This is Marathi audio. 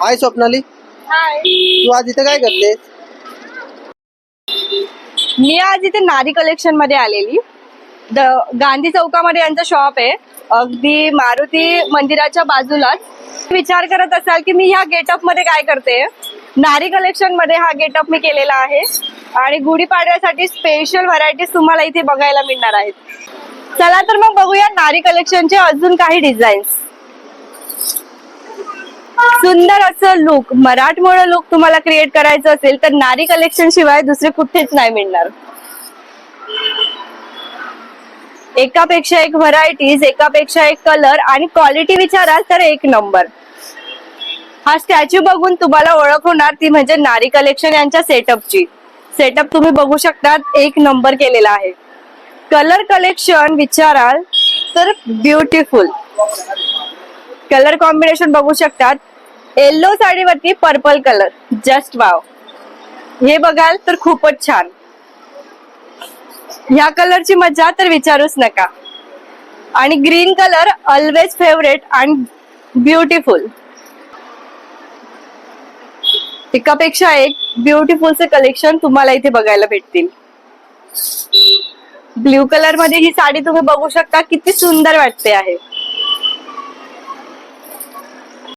हाय स्वप्नाली? तू आज इथे काय करते मी आज इथे नारी कलेक्शनमध्ये आलेली. द गांधी चौकामध्ये यांचं शॉप आहे. अगदी मारुती मंदिराच्या बाजूलाच. विचार करत असाल की मी ह्या गेटअपमध्ये काय करते? नारी कलेक्शनमध्ये हा गेटअप मी केलेला आहे. आणि गुढीपाडव्यासाठी स्पेशल व्हरायटीज तुम्हाला इथे बघायला मिळणार आहेत. चला तर मग बघूया नारी कलेक्शनचे अजून काही डिझाईन्स सुंदर असं लुक मराठमोळं लुक तुम्हाला क्रिएट करायचं असेल तर नारी कलेक्शन शिवाय दुसरे कुठेच नाही मिळणार. एकापेक्षा एक व्हरायटीज एकापेक्षा एक कलर आणि क्वालिटी विचाराल तर एक नंबर हा स्टॅच्यू बघून तुम्हाला ओळख होणार ती म्हणजे नारी कलेक्शन यांच्या सेटअपची सेटअप तुम्ही बघू शकतात एक नंबर केलेला आहे. कलर कलेक्शन विचाराल तर ब्युटिफुल कलर कॉम्बिनेशन बघू शकतात. येल्लो साडीवरती पर्पल कलर जस्ट वाव हे बघाल तर खूपच छान. ह्या कलरची मजा तर विचारूच नका. आणि green colour always favourite and beautiful एकापेक्षा एक ब्युटिफुलचे कलेक्शन तुम्हाला इथे बघायला भेटतील. ब्ल्यू कलरमध्ये ही साडी तुम्ही बघू शकता किती सुंदर वाटते आहे.